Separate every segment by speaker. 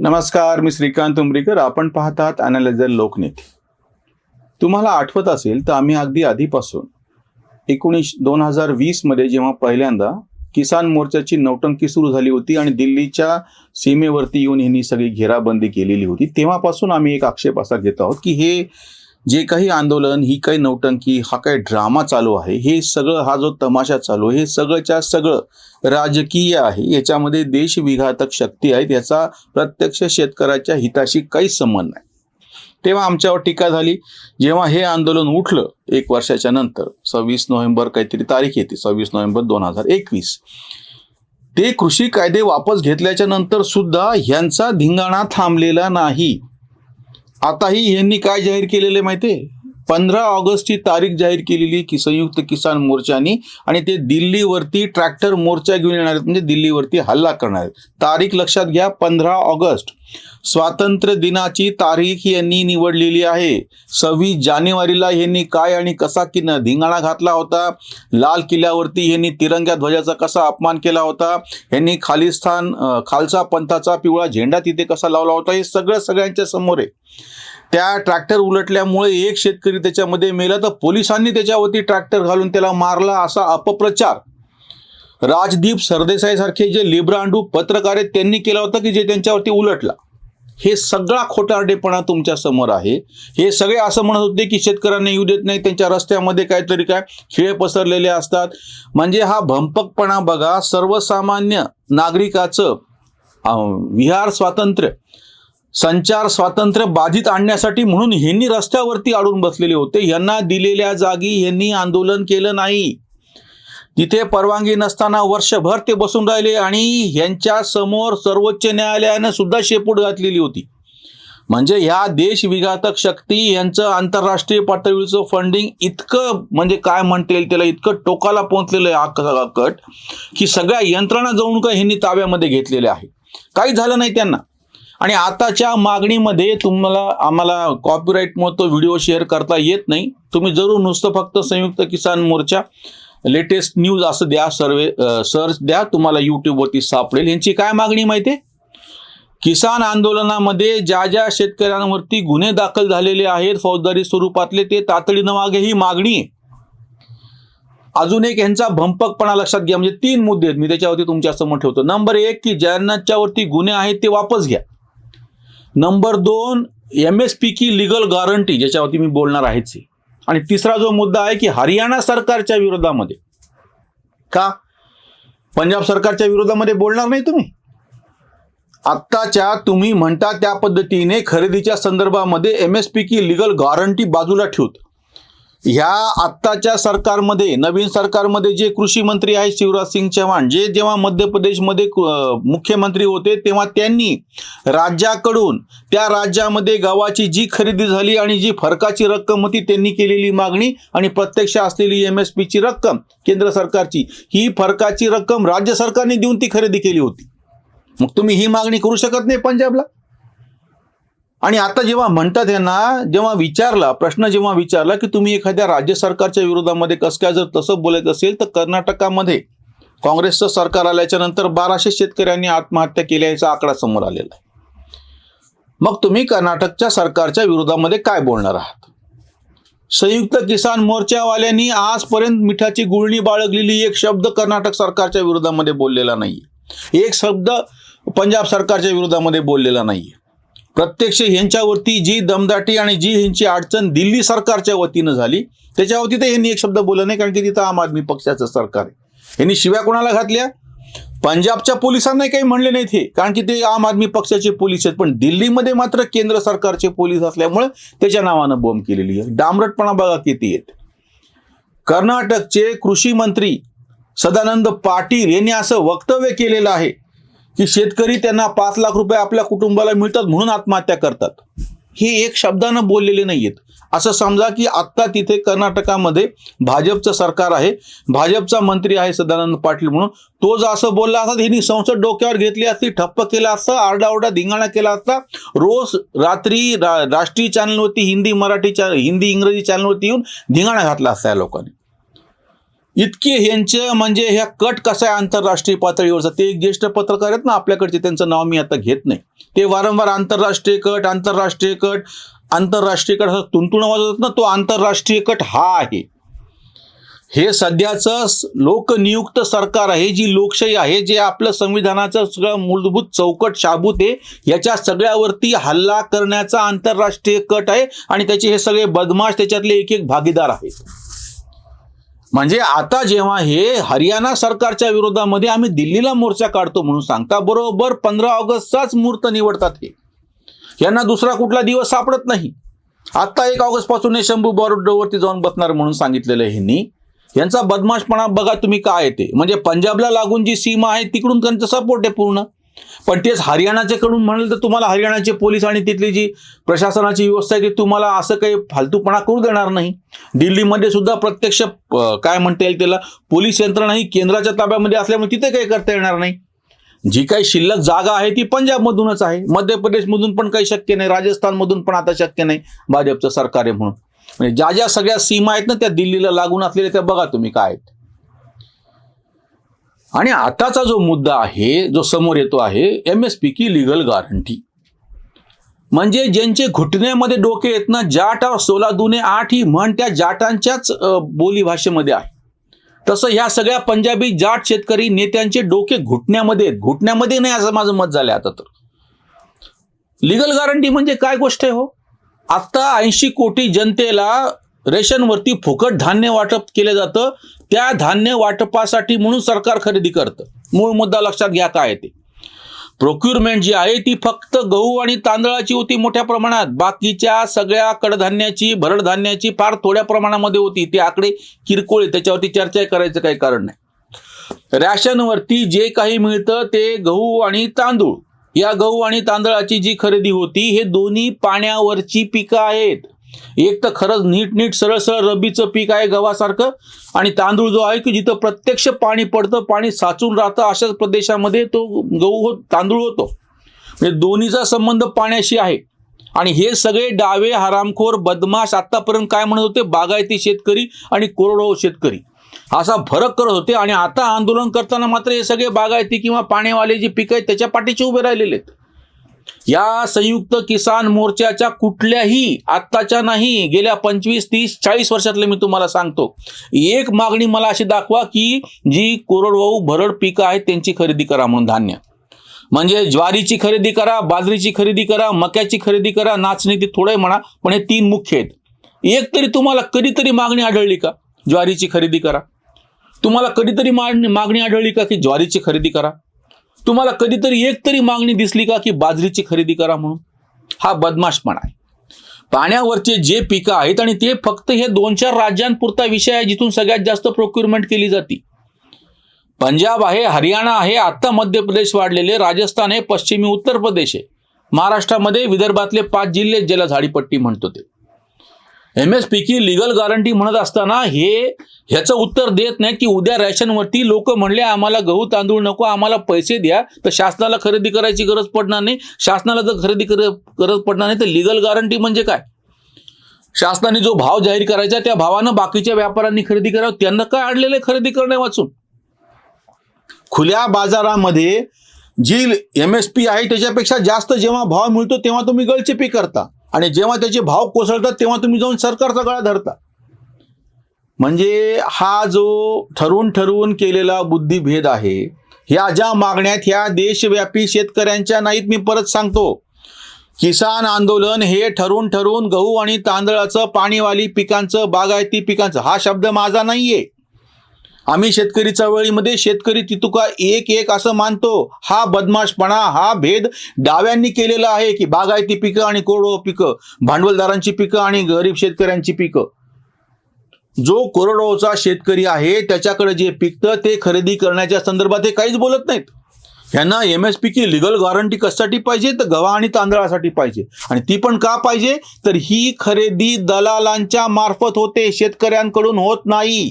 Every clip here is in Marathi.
Speaker 1: नमस्कार मी श्रीकांत उमरीकर. आपण पाहतात अनालायझर लोकनेते. तुम्हाला आठवत असेल तर आम्ही अगदी आधीपासून एकोणीस दोन हजार वीसमध्ये जेव्हा पहिल्यांदा किसान मोर्चाची नौटंकी सुरू झाली होती आणि दिल्लीच्या सीमेवरती येऊन यांनी सगळी घेराबंदी केलेली होती तेव्हापासून आम्ही एक आक्षेप असा घेत आहोत की हे जे काही आंदोलन ही काही नौटंकी हा काही ड्रामा चालू आहे हे सगळं हा जो तमाशा चालू आहे हे सगळंच्या सगळं राजकीय आहे. याच्यामध्ये देशविघातक शक्ती आहेत याचा प्रत्यक्ष शेतकऱ्याच्या हिताशी काहीच संबंध नाही. तेव्हा आमच्यावर टीका झाली. जेव्हा हे आंदोलन उठलं एक वर्षाच्या नंतर सव्वीस नोव्हेंबर काहीतरी तारीख येते सव्वीस नोव्हेंबर दोन हजार एकवीस. ते कृषी कायदे वापस घेतल्याच्या नंतर सुद्धा ह्यांचा धिंगाणा थांबलेला नाही. आताही यांनी काय जाहीर केलेले माहिती पंधरा ऑगस्टची तारीख जाहीर केलेली की संयुक्त किसान मोर्चानी आणि ते दिल्लीवरती ट्रॅक्टर मोर्चा घेऊन येणार आहेत म्हणजे दिल्लीवरती हल्ला करणार आहेत. तारीख लक्षात घ्या पंधरा ऑगस्ट. स्वातंत्र्य दिनाची तारीख यांनी निवडलेली आहे. सव्वीस जानेवारीला यांनी काय आणि कसा किन धिंगाणा घातला होता? लाल किल्ल्यावरती यांनी तिरंग्या ध्वजाचा कसा अपमान केला होता? यांनी खालिस्तान खालसा पंथाचा पिवळा झेंडा तिथे कसा लावला होता? हे सगळं सगळ्यांच्या समोर आहे. त्या ट्रॅक्टर उलटल्यामुळे एक शेतकरी त्याच्यामध्ये मेला तर पोलिसांनी त्याच्यावरती ट्रॅक्टर घालून त्याला मारला असा अपप्रचार. राजदीप सरदेसाई सारखे जे लिब्रांडू पत्रकार आहेत त्यांनी केला होता की जे त्यांच्यावरती उलटला. हे सगळा खोटारडेपणा तुमच्यासमोर आहे. हे सगळे असं म्हणत होते की शेतकऱ्यांना येऊ देत नाही त्यांच्या रस्त्यामध्ये काहीतरी काय खिळे पसरलेले असतात. म्हणजे हा भंपकपणा बघा सर्वसामान्य नागरिकाचं विहार स्वातंत्र्य. संचार स्वातंत्र्य बाधित आणण्यासाठी म्हणून ह्यांनी रस्त्यावरती अडून बसलेले होते. यांना दिलेल्या जागी यांनी आंदोलन केलं नाही. तिथे परवानगी नसताना वर्षभर ते बसून राहिले आणि यांच्या समोर सर्वोच्च न्यायालयानं सुद्धा शेपूट घातलेली होती. म्हणजे ह्या देशविघातक शक्ती यांचं आंतरराष्ट्रीय पातळीचं फंडिंग इतकं म्हणजे काय म्हणता येईल त्याला इतकं टोकाला पोहोचलेलं आहे हा कट की सगळ्या यंत्रणा जाऊन का ह्यांनी ताब्यामध्ये घेतलेले आहे काही झालं नाही त्यांना. आणि आताच्या मागणीमध्ये तुम्हाला आम्हाला कॉपीराईटमुळे तो व्हिडिओ शेअर करता येत नाही. तुम्ही जरूर नुसतं फक्त संयुक्त किसान मोर्चा लेटेस्ट न्यूज असं द्या सर्वे सर्च द्या तुम्हाला यूट्यूबवरती सापडेल. यांची काय मागणी माहिती आहे किसान आंदोलनामध्ये ज्या ज्या शेतकऱ्यांवरती गुन्हे दाखल झालेले आहेत फौजदारी स्वरूपातले ते तातडीनं मागे ही मागणी आहे. अजून एक यांचा भंपकपणा लक्षात घ्या. म्हणजे तीन मुद्दे आहेत. मी त्याच्यावरती तुमच्यासमोर ठेवतो. नंबर एक की ज्यांच्यावरती गुन्हे आहेत ते वापस घ्या. नंबर दोन एम एस पी की लिगल गॅरंटी ज्याच्यावरती मी बोलणार आहेच आणि तिसरा जो मुद्दा आहे की हरियाणा सरकारच्या विरोधामध्ये. का? पंजाब सरकारच्या विरोधामध्ये बोलणार नाही तुम्ही? आत्ताच्या तुम्ही म्हणता त्या पद्धतीने खरेदीच्या संदर्भामध्ये एम एस पी की लिगल गॅरंटी बाजूला ठेवतो. ह्या आत्ताच्या सरकारमध्ये नवीन सरकारमध्ये जे कृषी मंत्री आहेत शिवराज सिंग चव्हाण जे जेव्हा मध्य प्रदेशमध्ये मुख्यमंत्री होते तेव्हा त्यांनी राज्याकडून त्या राज्यामध्ये गव्हाची जी खरेदी झाली आणि जी फरकाची रक्कम होती त्यांनी केलेली मागणी आणि प्रत्यक्ष असलेली एम एस पीची रक्कम केंद्र सरकारची ही फरकाची रक्कम राज्य सरकारने देऊन ती खरेदी केली होती. मग तुम्ही ही मागणी करू शकत नाही पंजाबला. आणि आता जेव्हा म्हणतात यांना जेव्हा विचारला प्रश्न जेव्हा विचारला की तुम्ही एखाद्या राज्य सरकारच्या विरोधामध्ये कसं काय जर तसं बोलत असेल तर कर्नाटकामध्ये काँग्रेसचं सरकार आल्याच्यानंतर बाराशे शेतकऱ्यांनी आत्महत्या केल्याचा आकडा समोर आलेला आहे. मग तुम्ही कर्नाटकच्या सरकारच्या विरोधामध्ये काय बोलणार आहात? संयुक्त किसान मोर्चावाल्यांनी आजपर्यंत मिठाची गुळणी बाळगलेली एक शब्द कर्नाटक सरकारच्या विरोधामध्ये बोललेला नाही एक शब्द पंजाब सरकारच्या विरोधामध्ये बोललेला नाहीये. प्रत्यक्ष ह्यांच्यावरती जी दमदाटी आणि जी ह्यांची अडचण दिल्ली सरकारच्या वतीनं झाली त्याच्यावरती तर यांनी एक शब्द बोलला नाही कारण की तिथं आम आदमी पक्षाचं सरकार आहे. यांनी शिव्या कोणाला घातल्या? पंजाबच्या पोलिसांनाही काही म्हणले नाहीत हे कारण की ते आम आदमी पक्षाचे पोलीस आहेत. पण दिल्लीमध्ये मात्र केंद्र सरकारचे पोलीस असल्यामुळे त्याच्या नावानं बोंब केलेली आहे. डांबरटपणा बघा किती आहेत. कर्नाटकचे कृषी मंत्री सदानंद पाटील यांनी असं वक्तव्य केलेलं आहे. की शेतकरी त्यांना पाच लाख रुपये आपल्या कुटुंबाला मिळतात म्हणून आत्महत्या करतात. हे एक शब्दानं बोललेले नाहीयेत. असं समजा की आत्ता तिथे कर्नाटकामध्ये भाजपचं सरकार आहे. भाजपचा मंत्री आहे सदानंद पाटील म्हणून. तो जर असं बोलला असता त्यांनी संसद डोक्यावर घेतली असती ठप्प केला असता आरडाओरडा धिंगाणा केला असता. रोज रात्री रा, राष्ट्रीय चॅनलवरती हिंदी मराठी चॅनल हिंदी इंग्रजी चॅनलवरती येऊन धिंगाणा घातला असता या लोकांनी. इतके ह्यांचं म्हणजे ह्या कट कसा आहे आंतरराष्ट्रीय पातळीवरचा? ते एक ज्येष्ठ पत्रकार आहेत ना आपल्याकडचे त्यांचं नाव मी आता घेत नाही. ते वारंवार आंतरराष्ट्रीय कट आंतरराष्ट्रीय कट आंतरराष्ट्रीय कट असं तुंतुण वाजवतात ना तो आंतरराष्ट्रीय कट हा आहे. हे सध्याचं लोकनियुक्त सरकार आहे जी लोकशाही आहे जे आपलं संविधानाचं सगळं मूलभूत चौकट शाबूत आहे याच्या सगळ्यावरती हल्ला करण्याचा आंतरराष्ट्रीय कट आहे आणि त्याचे हे सगळे बदमाश त्याच्यातले एक एक भागीदार आहेत. म्हणजे आता जेव्हा हे हरियाणा सरकारच्या विरोधामध्ये आम्ही दिल्लीला मोर्चा काढतो म्हणून सांगता बरोबर पंधरा ऑगस्टचाच मुहूर्त निवडतात हे. यांना दुसरा कुठला दिवस सापडत नाही. आत्ता एक ऑगस्टपासून हे शंभू बॉर्डरवरती जाऊन बसणार म्हणून सांगितलेलं ह्यांनी. यांचा बदमाशपणा बघा तुम्ही काय येते म्हणजे पंजाबला लागून जी सीमा आहे तिकडून त्यांचा सपोर्ट आहे पूर्ण. पण तेच हरियाणाच्याकडून कडून म्हणाल तर तुम्हाला हरियाणाचे पोलीस आणि तिथली जी प्रशासनाची व्यवस्था आहे ती तुम्हाला असं काही फालतूपणा करू देणार नाही. दिल्लीमध्ये सुद्धा प्रत्यक्ष काय म्हणता येईल त्याला पोलीस यंत्रणा ही केंद्राच्या ताब्यामध्ये असल्यामुळे तिथे काही करता येणार नाही. जी काही शिल्लक जागा आहे ती पंजाबमधूनच आहे. मध्य प्रदेशमधून पण काही शक्य नाही. राजस्थानमधून पण आता शक्य नाही भाजपचं सरकार आहे म्हणून. म्हणजे ज्या ज्या सगळ्या सीमा आहेत ना त्या दिल्लीला लागून असलेल्या त्या बघा तुम्ही काय आहेत. आणि आताचा जो मुद्दा आहे जो समोर येतो आहे एम एस पी की लिगल गॅरंटी म्हणजे ज्यांचे घुटण्यामध्ये डोके आहेत ना जाट और सोला दुने आठ ही म्हण त्या जाटांच्याच बोलीभाषेमध्ये बोली भाषेमध्ये आहे. तसं ह्या सगळ्या पंजाबी जाट शेतकरी नेत्यांचे डोके घुटण्यामध्ये आहेत. घुटण्यामध्ये नाही असं माझं मत झालं आता तर. लिगल गॅरंटी म्हणजे काय गोष्ट आहे हो? आत्ता ऐंशी कोटी जनतेला रेशनवरती फुकट धान्य वाटप केलं जातं. त्या धान्य वाटपासाठी म्हणून सरकार खरेदी करतं. मूळ मुद्दा लक्षात घ्या काय ते. प्रोक्युरमेंट जी आहे ती फक्त गहू आणि तांदळाची होती मोठ्या प्रमाणात. बाकीच्या सगळ्या कडधान्याची भरडधान्याची फार थोड्या प्रमाणामध्ये होती. ते आकडे किरकोळ आहे, त्याच्यावरती चर्चा करायचं काही कारण नाही. रॅशनवरती जे काही मिळतं ते गहू आणि तांदूळ. या गहू आणि तांदळाची जी खरेदी होती हे दोन्ही पाण्यावरची पिकं आहेत. एक तर खरंच नीट नीट सरळ सरळ रब्बीचं पीक आहे गव्हासारखं. आणि तांदूळ जो आहे की जिथं प्रत्यक्ष पाणी पडतं पाणी साचून राहतं अशाच प्रदेशामध्ये तो गहू हो तांदूळ होतो. म्हणजे दोन्हीचा संबंध पाण्याशी आहे. आणि हे सगळे डावे हरामखोर बदमाश आत्तापर्यंत काय म्हणत होते? बागायती शेतकरी आणि कोरडवाहू शेतकरी. असा फरक करत होते आणि आता आंदोलन करताना मात्र हे सगळे बागायती किंवा पाण्यावाले जे पिकं आहेत त्याच्या पाठीचे उभे राहिलेले आहेत. या संयुक्त किसान मोर्चाच्या कुठल्याही आत्ताच्या नाही गेल्या पंचवीस तीस चाळीस वर्षातले मी तुम्हाला सांगतो. एक मागणी मला अशी दाखवा की जी कोरडवाहू भरड पिकं आहेत त्यांची खरेदी करा म्हणून धान्य. म्हणजे ज्वारीची खरेदी करा बाजरीची खरेदी करा मक्याची खरेदी करा नाचणी ती थोडंही म्हणा पण हे तीन मुख्य आहेत. एक तरी तुम्हाला कधीतरी मागणी आढळली का? ज्वारीची खरेदी करा. तुम्हाला कधीतरी मागणी मागणी आढळली का की ज्वारीची खरेदी करा? तुम्हाला कधीतरी एक तरी मागणी दिसली का की बाजरीची खरेदी करा म्हणून? हा बदमाशपणा आहे. पाण्यावरचे जे पिकं आहेत आणि ते फक्त हे दोन चार राज्यांपुरता विषय आहे जिथून सगळ्यात जास्त प्रोक्युरमेंट केली जाते. पंजाब आहे हरियाणा आहे आत्ता मध्य प्रदेश वाढलेले राजस्थान आहे पश्चिमी उत्तर प्रदेश आहे. महाराष्ट्रामध्ये विदर्भातले पाच जिल्हे ज्याला झाडीपट्टी म्हणतो ते. एम एस पी की लिगल गॅरंटी म्हणत असताना हे ह्याचं उत्तर देत नाहीत की उद्या रॅशनवरती लोक म्हणले आम्हाला गहू तांदूळ नको आम्हाला पैसे द्या. तर शासनाला खरेदी करायची गरज पडणार नाही. शासनाला जर खरेदी कर गरज पडणार नाही तर लिगल गॅरंटी म्हणजे काय? शासनाने जो भाव जाहीर करायचा त्या भावानं बाकीच्या व्यापाऱ्यांनी खरेदी करावं. त्यांना काय आणलेलं आहे खरेदी करणे वाचून? खुल्या बाजारामध्ये जी एम एस पी आहे त्याच्यापेक्षा जास्त जेव्हा भाव मिळतो तेव्हा तुम्ही गळचेपी करता. आणि जेव्हा त्याचे भाव कोसळतात तेव्हा तुम्ही जाऊन सरकारचा गळा धरता. म्हणजे हा जो ठरवून ठरवून केलेला बुद्धिभेद आहे ह्या ज्या मागण्यात ह्या देशव्यापी शेतकऱ्यांच्या नाहीत मी परत सांगतो. किसान आंदोलन हे ठरवून ठरवून गहू आणि तांदळाचं पाणीवाली पिकांचं बागायती पिकांचं हा शब्द माझा नाहीये. आम्ही शेतकरी चळवळीमध्ये शेतकरी तितुका एक एक असं मानतो. हा बदमाशपणा हा भेद डाव्यांनी केलेला आहे की बागायती पिकं आणि कोरडो पिकं भांडवलदारांची पिकं आणि गरीब शेतकऱ्यांची पिकं. जो कोरडोचा शेतकरी आहे त्याच्याकडे जे पिकतं ते खरेदी करण्याच्या संदर्भात हे काहीच बोलत नाहीत. यांना एम एस पी की लिगल गॉरंटी कशासाठी पाहिजे? तर गव्हा आणि तांदळासाठी पाहिजे. आणि ती पण का पाहिजे? तर ही खरेदी दलालांच्या मार्फत होते शेतकऱ्यांकडून होत नाही.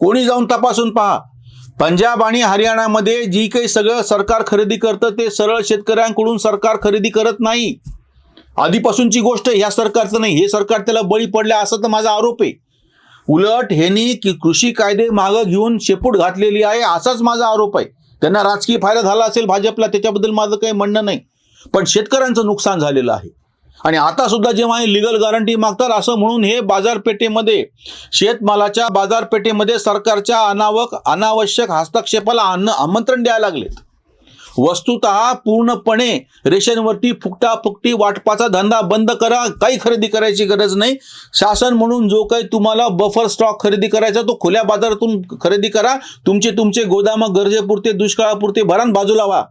Speaker 1: कोणी जाऊन तपासून पहा. पंजाब आणि हरियाणामध्ये जी काही सगळं सरकार खरेदी करतं ते सरळ शेतकऱ्यांकडून सरकार खरेदी करत नाही. आधीपासूनची गोष्ट ह्या सरकारचं नाही. हे सरकार त्याला बळी पडलं असं तर माझा आरोप आहे. उलट ह्यांनी की कृषी कायदे मागं घेऊन शेपूट घातलेली आहे असाच माझा आरोप आहे. त्यांना राजकीय फायदा झाला असेल भाजपला त्याच्याबद्दल माझं काही म्हणणं नाही. पण शेतकऱ्यांचं नुकसान झालेलं आहे. आणि आता सुद्धा जेव्हा हे लिगल गॅरंटी मागतात असं म्हणून हे बाजारपेठेमध्ये शेतमालाच्या बाजारपेठेमध्ये सरकारच्या अनावक अनावश्यक हस्तक्षेपाला अन्न आमंत्रण द्यायला लागलेत. वस्तुत पूर्णपणे रेशनवरती फुकटाफुकटी वाटपाचा धंदा बंद करा काही खरेदी करायची गरज नाही. शासन म्हणून जो काही तुम्हाला बफर स्टॉक खरेदी करायचा तो खुल्या बाजारातून खरेदी करा. तुमचे तुमचे गोदाम गरजेपुरते दुष्काळापुरते भरान बाजूला व्हा.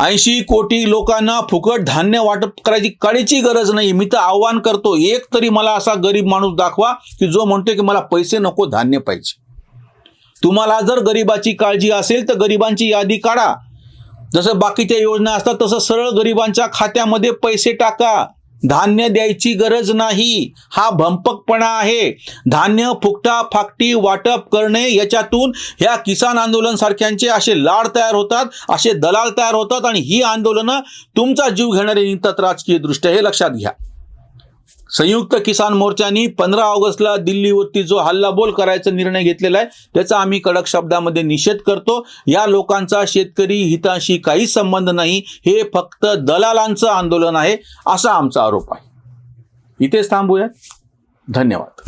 Speaker 1: ऐंशी कोटी लोकांना फुकट धान्य वाटप करायची काळीची गरज नाही. मी तर आव्हान करतो एक तरी मला असा गरीब माणूस दाखवा की जो म्हणतो की मला पैसे नको धान्य पाहिजे. तुम्हाला जर गरिबाची काळजी असेल तर गरिबांची यादी काढा. जसं बाकीच्या योजना असतात तसं सरळ गरिबांच्या खात्यामध्ये पैसे टाका. धान्य द्यायची गरज नाही. हा भंपकपणा आहे. धान्य फुकटा फाकटी वाटप करणे याच्यातून ह्या किसान आंदोलन सारख्यांचे असे लाड तयार होतात असे दलाल तयार होतात आणि ही आंदोलनं तुमचा जीव घेणारे निघतात राजकीय दृष्ट्या हे लक्षात घ्या. संयुक्त किसान मोर्चानी पंधरा ऑगस्टला दिल्लीवरती जो हल्लाबोल करायचा निर्णय घेतलेला आहे त्याचा आम्ही कडक शब्दामध्ये निषेध करतो. या लोकांचा शेतकरी हिताशी काही संबंध नाही हे फक्त दलालांचं आंदोलन आहे असा आमचा आरोप आहे. इथेच थांबूया. धन्यवाद.